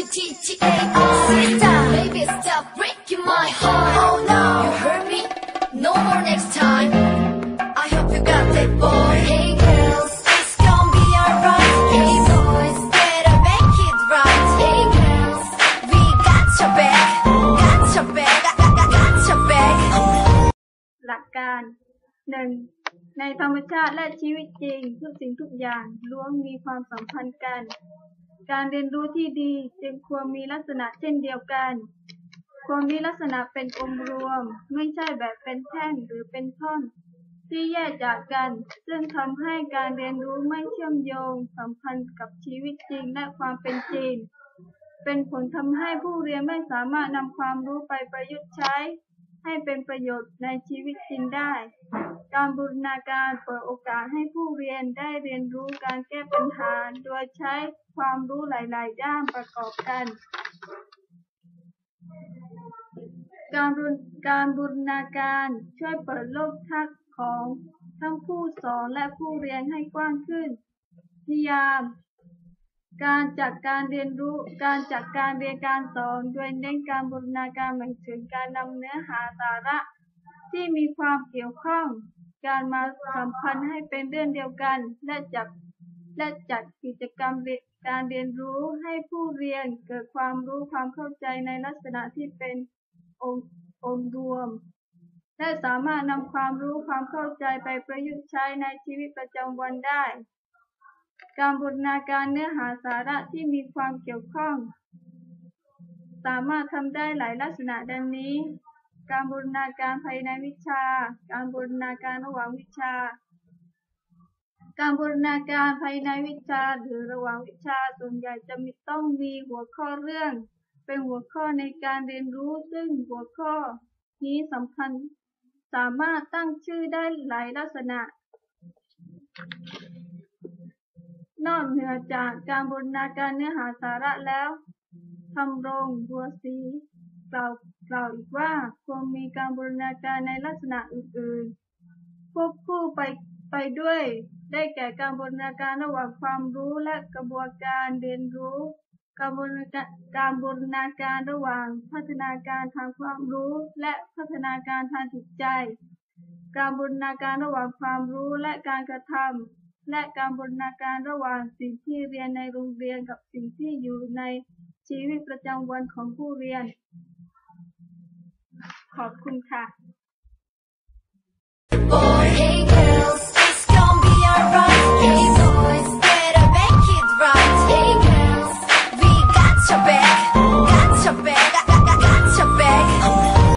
T T T A R. Stop, baby, stop breaking my heart. Oh no, you hurt me. No more next time. I hope you got that boy. Hey girls, it's gonna be alright. Hey boys, better make it right. Hey girls, we got your back. Got your back. Got, got, got, got your back. หลักการหนึ่งในธรรมชาติและชีวิตจริง ทุกสิ่งทุกอย่างล้วนมีความสัมพันธ์กัน การเรียนรู้ที่ดีจึงควรมีลักษณะเช่นเดียวกัน ควรมีลักษณะเป็นองค์รวม ไม่ใช่แบบเป็นแท่งหรือเป็นท่อน ที่แยกจากกัน ซึ่งทำให้การเรียนรู้ไม่เชื่อมโยงสัมพันธ์กับชีวิตจริงและความเป็นจริง เป็นผลทำให้ผู้เรียนไม่สามารถนำความรู้ไปประยุกต์ใช้ ให้เป็นประโยชน์ในชีวิตจริงได้ การบูรณาการเปิดโอกาสให้ผู้เรียนได้เรียนรู้การแก้ปัญหา โดยใช้ความรู้หลาย ๆ ด้านประกอบกัน การบูรการบูรณาการช่วยเปิดโลกทัศน์ของทั้งผู้สอนและผู้เรียนให้กว้างขึ้น นิยาม การจัดการเรียนรู้ การจัดการเรียนการสอน โดยเน้นการบูรณาการหมายถึงการนำเนื้อหาสาระ ที่มีความเกี่ยวข้อง การมาสัมพันธ์ให้เป็นเรื่องเดียวกัน และจับและจัดกิจกรรมการเรียนรู้ให้ผู้เรียนเกิดความรู้ความเข้าใจในลักษณะที่เป็นองค์องค์รวม และสามารถนำความรู้ความเข้าใจไปประยุกต์ใช้ในชีวิตประจำวันได้ การบูรณาการเนื้อหาสาระที่มีความเกี่ยวข้อง สามารถทำได้หลายลักษณะดังนี้ การบูรณาการภายในวิชา การบูรณาการระหว่างวิชา การบูรณาการภายในวิชาหรือระหว่างวิชาส่วนใหญ่จะมีต้องมีหัวข้อเรื่อง เป็นหัวข้อในการเรียนรู้ซึ่งหัวข้อ นี้สำคัญ สามารถตั้งชื่อได้หลายลักษณะ นอกเหนือจากการบูรณาการเนื้อหาสาระแล้วทำรงบัวศรีกล่าวกล่าวอีกว่าควรมีการบูรณาการในลักษณะอื่นๆควบคู่ไปไปด้วย ได้แก่การบูรณาการระหว่างความรู้และกระบวนการเรียนรู้ การบูรณาการรบูรณาการระหว่างพัฒนาการทางความรู้และพัฒนาการทางจิตใจ การบูรณาการระหว่างความรู้และการกระทำ และการบูรณาการระหว่างสิ่งที่เรียนในโรงเรียนกับสิ่งที่อยู่ในชีวิตประจำวันของผู้เรียน ขอบคุณค่ะ